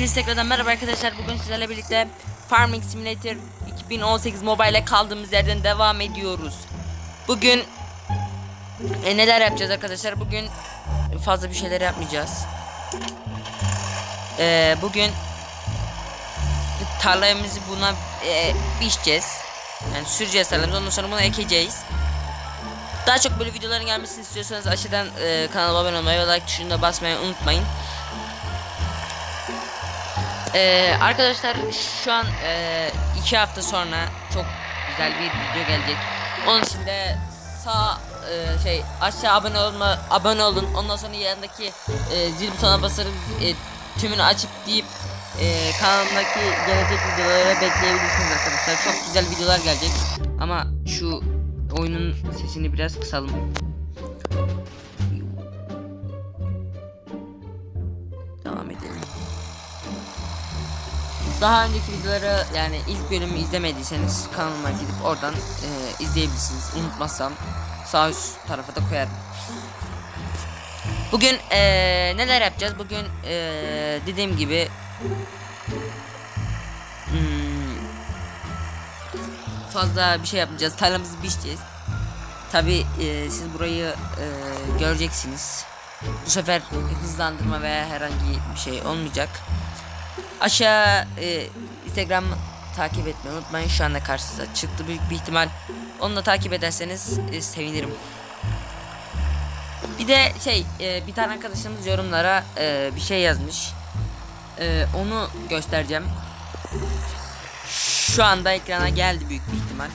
Hepiniz tekrardan merhaba arkadaşlar. Bugün sizlerle birlikte Farming Simulator 2018 Mobile'e kaldığımız yerden devam ediyoruz. Bugün e, neler yapacağız arkadaşlar? Bugün fazla bir şeyler yapmayacağız. E, bugün tarlamızı buna e, biçeceğiz. Yani süreceğiz tarlamızı. Ondan sonra bunu ekeceğiz. Daha çok böyle videoların gelmesini istiyorsanız aşağıdan e, kanalıma abone olmayı ve like tuşuna basmayı unutmayın. Ee, arkadaşlar şu an e, iki hafta sonra çok güzel bir video gelecek. Onun için de sağ e, şey aşağı abone olma abone olun. Ondan sonra yanındaki e, zil butonuna basarım e, tümünü açıp deyip e, kanalımdaki gelecek videoları bekleyebilirsiniz arkadaşlar. Çok güzel videolar gelecek. Ama şu oyunun sesini biraz kısalım. Daha önceki videoları yani ilk bölümü izlemediyseniz kanalıma gidip oradan e, izleyebilirsiniz. Unutmazsam sağ üst tarafa da koyarım. Bugün e, neler yapacağız? Bugün e, dediğim gibi hmm, fazla bir şey yapmayacağız. Tarlamızı biçeceğiz. Tabi siz burayı e, göreceksiniz. Bu sefer hızlandırma veya herhangi bir şey olmayacak. Aşağı e, Instagram takip etmeyi unutmayın. Şu anda karşınıza çıktı büyük bir ihtimal. Onu da takip ederseniz e, sevinirim. Bir de şey e, bir tane arkadaşımız yorumlara e, bir şey yazmış. E, onu göstereceğim. Şu anda ekrana geldi büyük bir ihtimal.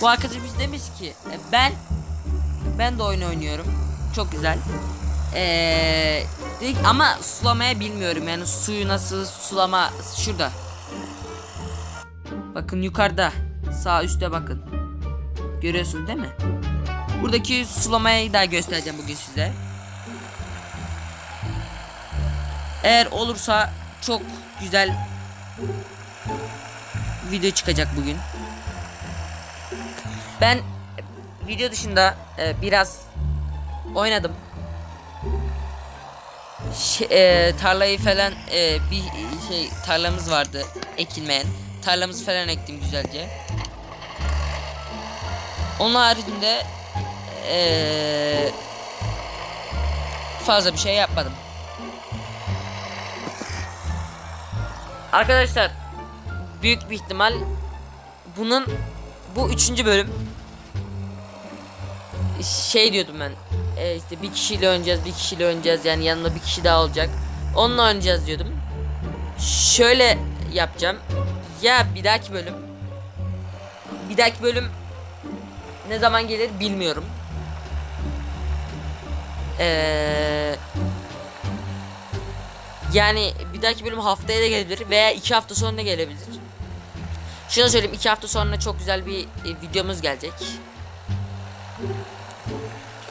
Bu arkadaşımız demiş ki e, ben ben de oyun oynuyorum. Çok güzel. Ee, ama sulamaya bilmiyorum yani suyu nasıl sulama şurada. Bakın yukarıda sağ üstte bakın. Görüyorsunuz değil mi? Buradaki sulamayı da göstereceğim bugün size. Eğer olursa çok güzel video çıkacak bugün. Ben video dışında e, biraz oynadım. Şey, e, tarlayı falan e, bir şey tarlamız vardı ekilmeyen. Tarlamızı falan ektim güzelce. Onun haricinde e, fazla bir şey yapmadım. Arkadaşlar büyük bir ihtimal bunun bu üçüncü bölüm şey diyordum ben e, işte bir kişiyle oynayacağız bir kişiyle oynayacağız. Yani yanında bir kişi daha olacak. Onunla oynayacağız diyordum. Şöyle yapacağım. Ya bir dahaki bölüm bir dahaki bölüm ne zaman gelir bilmiyorum. Eee yani bir dahaki bölüm haftaya da gelebilir veya iki hafta sonra da gelebilir. Şunu söyleyeyim iki hafta sonra çok güzel bir e, videomuz gelecek.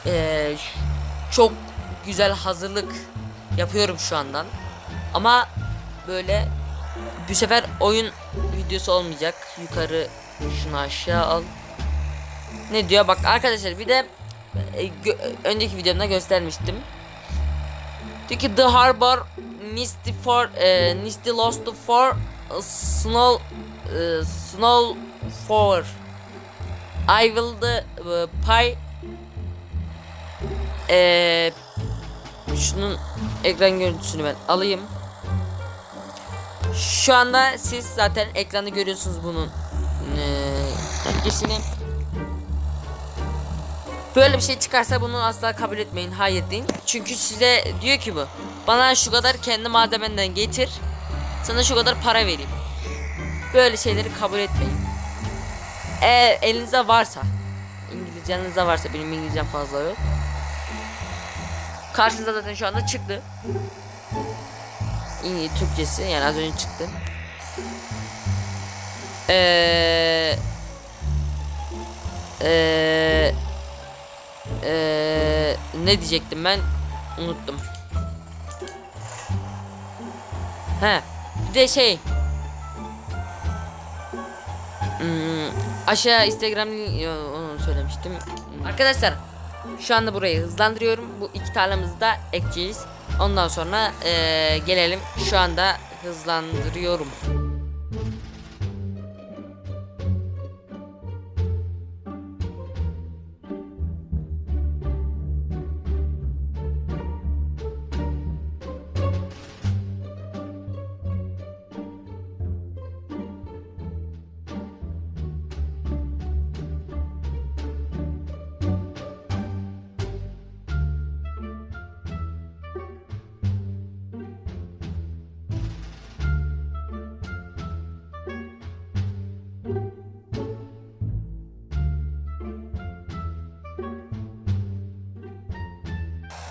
Ee, çok güzel hazırlık yapıyorum şu andan. Ama böyle bu sefer oyun videosu olmayacak. Yukarı şunu aşağı al. Ne diyor? Bak arkadaşlar bir de e, önceki videomda göstermiştim. Diyor ki The Harbor Misty for e, Misty Lost for e, Snow e, Snow for I will the e, pie e, şunun ekran görüntüsünü ben alayım. Şu anda siz zaten ekranda görüyorsunuz bunun e, Böyle bir şey çıkarsa bunu asla kabul etmeyin. Hayır deyin. Çünkü size diyor ki bu. Bana şu kadar kendi malzemenden getir. Sana şu kadar para vereyim. Böyle şeyleri kabul etmeyin. Eğer elinizde varsa İngilizcenizde varsa benim İngilizcem fazla yok. Karşınıza zaten şu anda çıktı. İngiliz Türkçesi yani az önce çıktı. Eee Eee ee, ne diyecektim ben unuttum. He bir de şey hmm, aşağı Instagram onu söylemiştim. Arkadaşlar şu anda burayı hızlandırıyorum. Bu iki tarlamızı da ekeceğiz. Ondan sonra eee, gelelim şu anda hızlandırıyorum.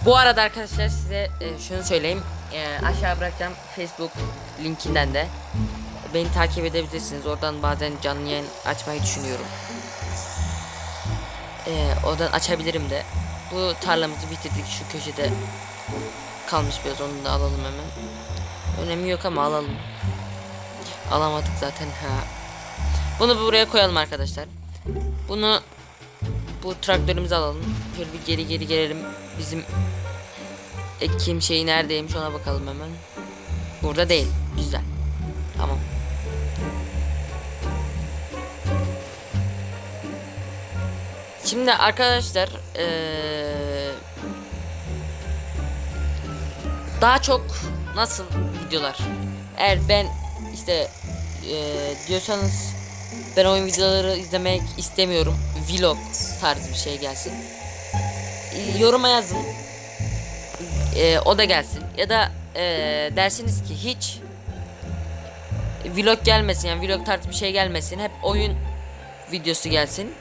Bu arada arkadaşlar size e, şunu söyleyeyim. E, aşağı bırakacağım Facebook linkinden de beni takip edebilirsiniz. Oradan bazen canlı yayın açmayı düşünüyorum. E, oradan açabilirim de. Bu tarlamızı bitirdik şu köşede kalmış biraz onu da alalım hemen. Önemi yok ama alalım. Alamadık zaten ha. Bunu buraya koyalım arkadaşlar. Bunu bu traktörümüzü alalım. Şöyle bir geri geri gelelim. Bizim ekim şeyi neredeymiş ona bakalım hemen. Burada değil. Güzel. Tamam. Şimdi arkadaşlar eee, daha çok nasıl videolar? Eğer ben işte eee, diyorsanız ben oyun videoları izlemek istemiyorum. Vlog tarzı bir şey gelsin. Yoruma yazın. E, o da gelsin. Ya da e, dersiniz ki hiç vlog gelmesin yani vlog tarzı bir şey gelmesin. Hep oyun videosu gelsin.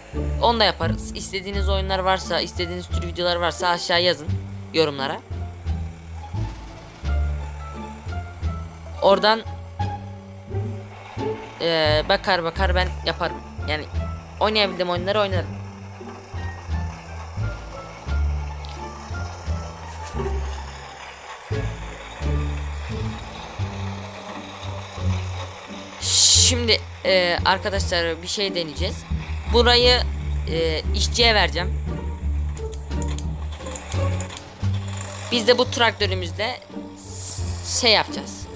Onu da yaparız. İstediğiniz oyunlar varsa, istediğiniz tür videolar varsa aşağı yazın yorumlara. Oradan eee, bakar bakar ben yaparım. Yani oynayabildiğim oyunları oynarım. Şimdi eee, arkadaşlar bir şey deneyeceğiz. Burayı eee, işçiye vereceğim. Biz de bu traktörümüzle şey yapacağız.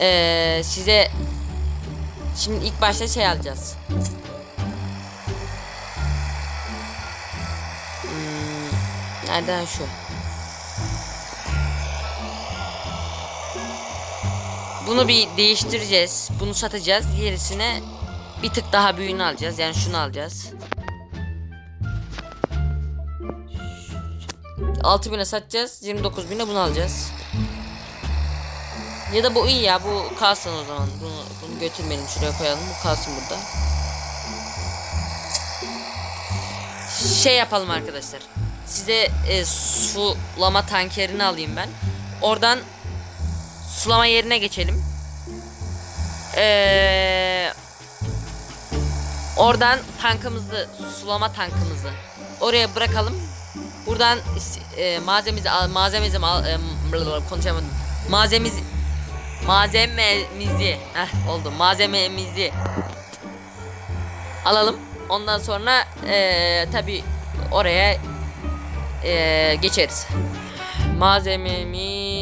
Eee, size Şimdi ilk başta şey alacağız. Hmm, nereden şu? Bunu bir değiştireceğiz. Bunu satacağız. Gerisine bir tık daha büyüğünü alacağız. Yani şunu alacağız. 6000'e satacağız. 29.000'e bunu alacağız. Ya da bu iyi ya bu kalsın o zaman. Bunu, bunu götürmeyelim şuraya koyalım. Bu kalsın burada. Şey yapalım arkadaşlar. Size e, sulama tankerini alayım ben. Oradan sulama yerine geçelim. Ee, oradan tankımızı, sulama tankımızı oraya bırakalım. Buradan e, malzememizi al, malzememizi al, e, konuşamadım. Malzememizi malzememizi heh, oldu malzememizi alalım ondan sonra eee tabi oraya eee, geçeriz malzememiz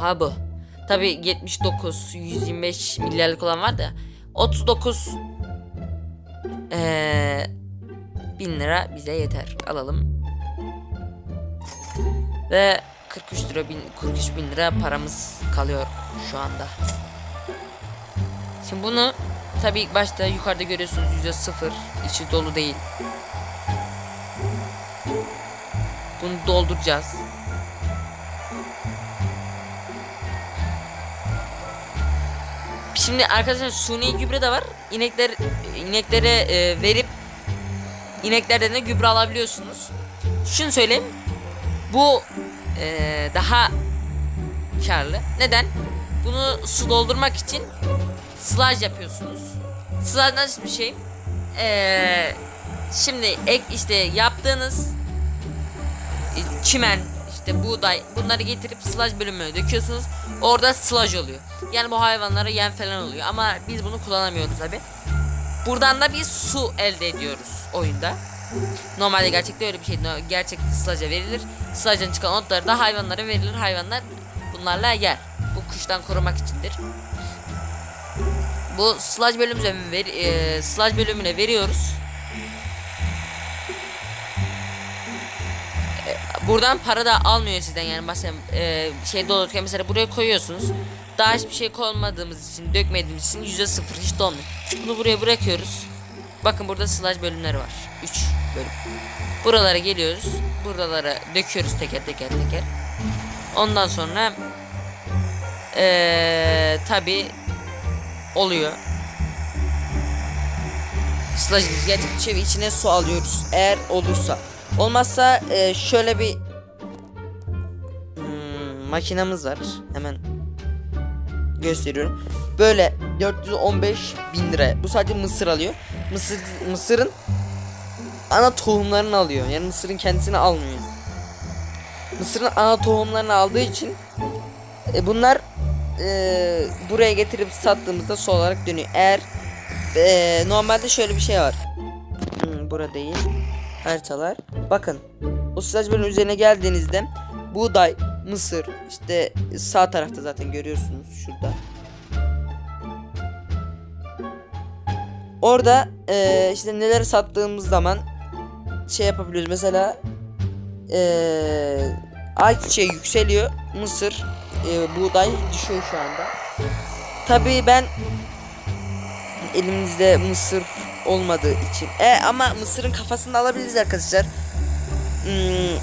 aha bu tabi 79 125 milyarlık olan var da 39 eee, bin lira bize yeter alalım ve 43 lira bin 43 bin lira paramız kalıyor şu anda. Şimdi bunu tabii ilk başta yukarıda görüyorsunuz yüzde sıfır içi dolu değil. Bunu dolduracağız. Şimdi arkadaşlar suni gübre de var. İnekler ineklere e, verip ineklerden de gübre alabiliyorsunuz. Şunu söyleyeyim. Bu eee, daha karlı. Neden? Bunu su doldurmak için slaj yapıyorsunuz. Slaj nasıl bir şey? Eee, şimdi ek işte yaptığınız e, çimen işte buğday bunları getirip slaj bölümüne döküyorsunuz. Orada slaj oluyor. Yani bu hayvanlara yem falan oluyor ama biz bunu kullanamıyoruz tabi. Buradan da bir su elde ediyoruz oyunda. Normalde gerçekte öyle bir şey. No- Gerçekte sılaca verilir. Sılacın çıkan otları da hayvanlara verilir. Hayvanlar bunlarla yer. Bu kuştan korumak içindir. Bu sılaj bölümüne ver, e, bölümüne veriyoruz. Buradan para da almıyor sizden yani mesela e, şey dolurken mesela buraya koyuyorsunuz. Daha hiçbir şey koymadığımız için, dökmediğimiz için yüzde sıfır hiç dolmuyor. Bunu buraya bırakıyoruz. Bakın burada sılaj bölümleri var. 3 bölüm. Buralara geliyoruz. Buralara döküyoruz teker teker teker. Ondan sonra eee tabi oluyor. Geldikçe ve içine su alıyoruz. Eğer olursa. Olmazsa eee, şöyle bir hmm, makinamız var. Hemen gösteriyorum. Böyle 415 bin lira. Bu sadece mısır alıyor. Mısır mısırın ana tohumlarını alıyor. Yani mısırın kendisini almıyor. Mısırın ana tohumlarını aldığı için e, bunlar e, buraya getirip sattığımızda su olarak dönüyor. Eğer e, normalde şöyle bir şey var. Hmm, bura değil. Haritalar. Bakın. O sılaj bölümün üzerine geldiğinizde buğday, mısır işte sağ tarafta zaten görüyorsunuz şurada. Orada eee, işte neler sattığımız zaman şey yapabiliyoruz. Mesela eee ayçiçeği yükseliyor. Mısır, eee, buğday düşüyor şu anda. Tabii ben elimizde mısır olmadığı için. E ama mısırın kafasını alabiliriz arkadaşlar. Hmm,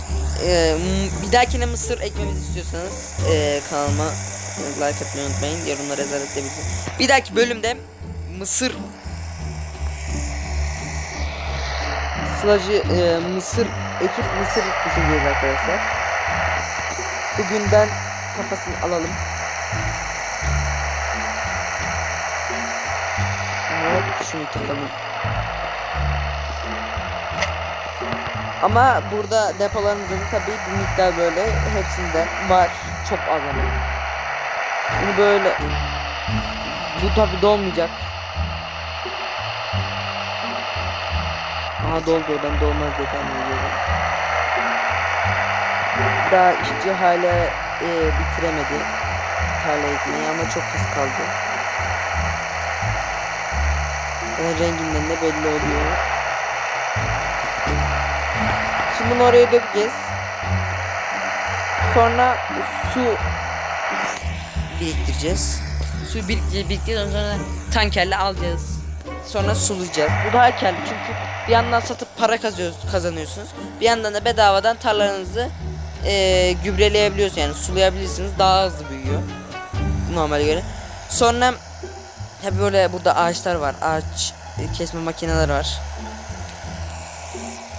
e, bir dahakine mısır ekmemizi istiyorsanız e, kanalıma like atmayı unutmayın. Yorumlara yazar edebilirsiniz. Bir dahaki bölümde mısır sılacı e, mısır ekip mısır pişireceğiz arkadaşlar. Bugünden kafasını alalım. Hop şunu takalım. Ama burada depolarımızda da tabii bir miktar böyle hepsinde var. Çok az ama. Bunu böyle bu tabii dolmayacak. Aha doldu ben dolmaz diye tahmin. Daha işçi hala e, bitiremedi tarla ekmeği ama çok az kaldı. Onun renginden de belli oluyor. Şimdi bunu oraya dökeceğiz. Sonra su biriktireceğiz. Su biriktireceğiz, biriktireceğiz sonra tankerle alacağız. Sonra sulayacağız. Bu daha karlı çünkü bir yandan satıp para kazıyoruz, kazanıyorsunuz. Bir yandan da bedavadan tarlanızı eee gübreleyebiliyorsunuz yani sulayabilirsiniz daha hızlı büyüyor. Normale göre. Sonra tabi böyle burada ağaçlar var. Ağaç e, kesme makineler var.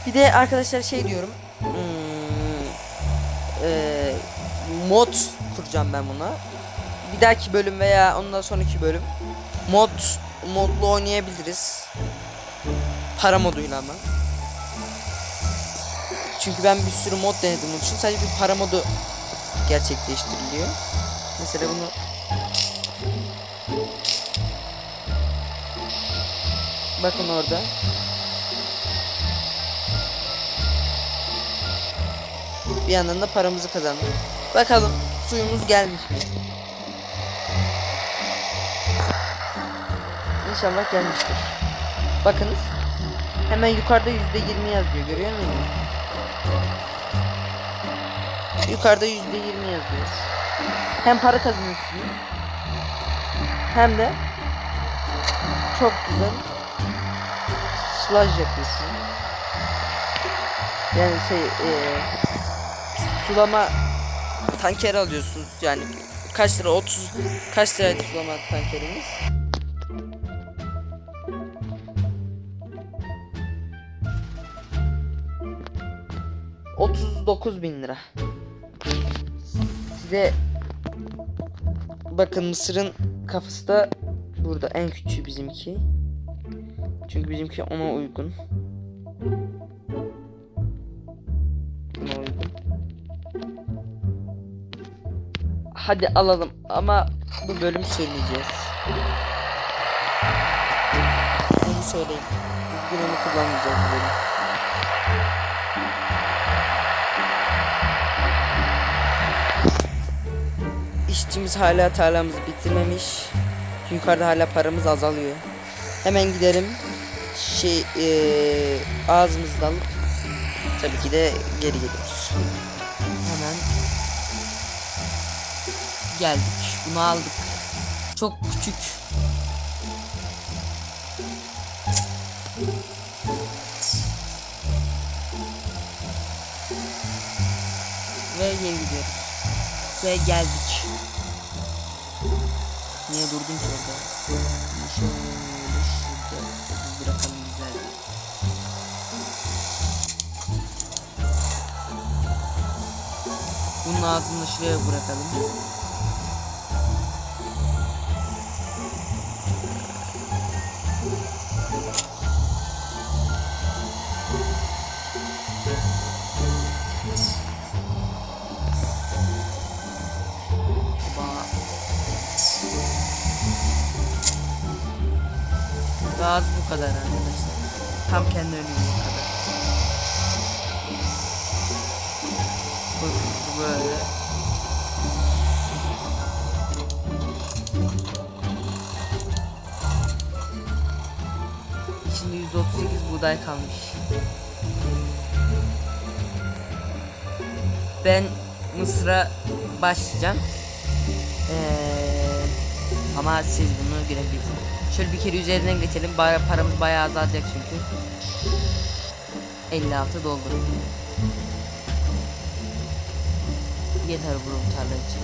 Bir de arkadaşlar şey diyorum. Hmm, eee, mod kuracağım ben buna. Bir dahaki bölüm veya ondan sonraki bölüm mod modlu oynayabiliriz. Para moduyla ama. Çünkü ben bir sürü mod denedim onun için. Sadece bir para modu gerçekleştiriliyor. Mesela bunu Bakın orada. Bir yandan da paramızı kazandık. Bakalım suyumuz gelmiş mi? İnşallah gelmiştir. Bakınız. Hemen yukarıda yüzde yirmi yazıyor. Görüyor musunuz? Yukarıda yüzde yirmi yazıyor. Hem para kazanıyorsunuz. Hem de çok güzel slaj yapıyorsunuz. Yani şey e, sulama tankeri alıyorsunuz. Yani kaç lira 30 kaç liraydı sulama tankerimiz? Dokuz bin lira. Size bakın Mısır'ın kafası da burada en küçüğü bizimki. Çünkü bizimki ona uygun. Hadi alalım ama bu bölüm söyleyeceğiz. Onu söyleyin. Bugün onu kullanmayacağız bu bölüm. İşçimiz hala tarlamızı bitirmemiş. Yukarıda hala paramız azalıyor. Hemen giderim. Şey ee, ağzımızdan alıp tabii ki de geri geliyoruz. Geldik. Bunu aldık. Çok küçük. Ve geri gidiyoruz. Ve geldik. Niye durdum ki orada? Şöyle şurada bırakalım güzel. Bunun ağzını şuraya bırakalım. Gaz bu kadar arkadaşlar. Tam kendi önüme bu kadar. Bu, bu böyle. İçinde %38 buğday kalmış. Ben Mısır'a başlayacağım. Ee, ama siz bunu görebilirsiniz. Şöyle bir kere üzerinden geçelim. Baya, paramız bayağı azalacak çünkü. 56 doldu. Yeter bu tarla için.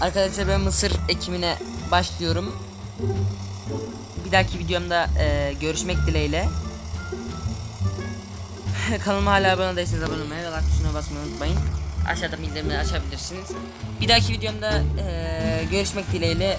Arkadaşlar ben mısır ekimine başlıyorum. Bir dahaki videomda e, görüşmek dileğiyle. Kanalıma hala abone değilseniz abone olmayı ve like tuşuna basmayı unutmayın. Aşağıda bildirimleri açabilirsiniz. Bir dahaki videomda e, görüşmek dileğiyle.